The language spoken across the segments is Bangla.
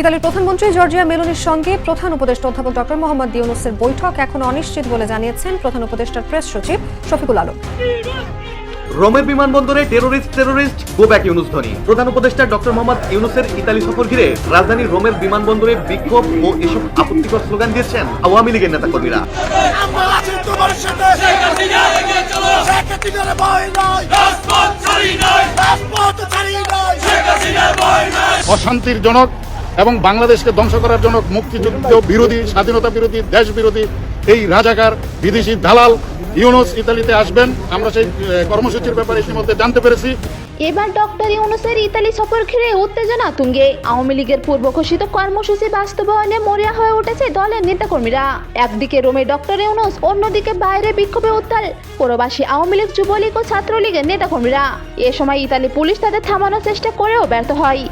ইতালির প্রধানমন্ত্রী জর্জিয়া মেলোনির সঙ্গে প্রধান উপদেষ্টা অধ্যাপক ডক্টর মোহাম্মদ ইউনুসের বৈঠক এখনও অনিশ্চিত বলে জানিয়েছেন প্রধান উপদেষ্টার প্রেস সচিব শফিকুল আলম। রোমের বিমানবন্দরে terrorist terrorist go back Yunus ধ্বনি প্রধান উপদেষ্টা ডক্টর মোহাম্মদ ইউনুসের ইতালি সফর ঘিরে রাজধানী রোমের বিমানবন্দরে বিক্ষোভ ও এসব আপত্তিকর স্লোগান দিয়েছেন আওয়ামী লীগের নেতাকর্মীরা। অশান্তির জনক এবং বাংলাদেশকে ধ্বংস করার জন্য মুক্তিযুদ্ধ বিরোধী, স্বাধীনতা বিরোধী, দেশ বিরোধী এই রাজাকার বিদেশি দালাল ইউনুস ইতালিতে আসবেন। আমরা সেই কর্মসূচির ব্যাপারে ইতিমধ্যে জানতে পেরেছি। এবার ডক্টর ইউনুসের ইতালি সফর ঘিরে উত্তেজনা তুঙ্গে। আওয়ামী লীগের পূর্ব ঘোষিত কর্মসূচি বাস্তবায়নে মরিয়া হয়ে উঠেছে দলের নেতাকর্মীরা। একদিকে রোমে ডক্টর ইউনুস, অন্যদিকে বাইরে বিক্ষোভে উত্তাল প্রবাসী আওয়ামী লীগ, যুবলীগ ও ছাত্রলীগের নেতাকর্মীরা। এ সময় ইতালি পুলিশ তাদের থামানোর চেষ্টা করেও ব্যর্থ হয়।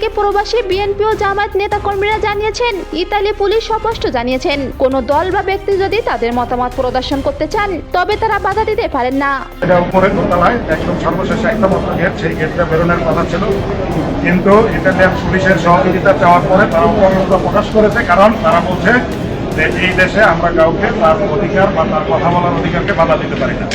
এদিকে প্রবাসী বিএনপি ও জামায়াত নেতাকর্মীরা জানিয়েছেন, ইতালি পুলিশ স্পষ্ট জানিয়েছেন, কোন দল বা ব্যক্তি যদি তাদের মতামত প্রদর্শন করতে চান, তবে তারা বাধা দিতে পারেন না। কিন্তু ইটালিয়ান পুলিশের সহযোগিতা চাওয়ার পরে তারা উপরোধ প্রকাশ করেছে, কারণ তারা বলছে যে এই দেশে আমরা কাউকে তার অধিকার বা তার কথা বলার অধিকারকে বাধা দিতে পারি না।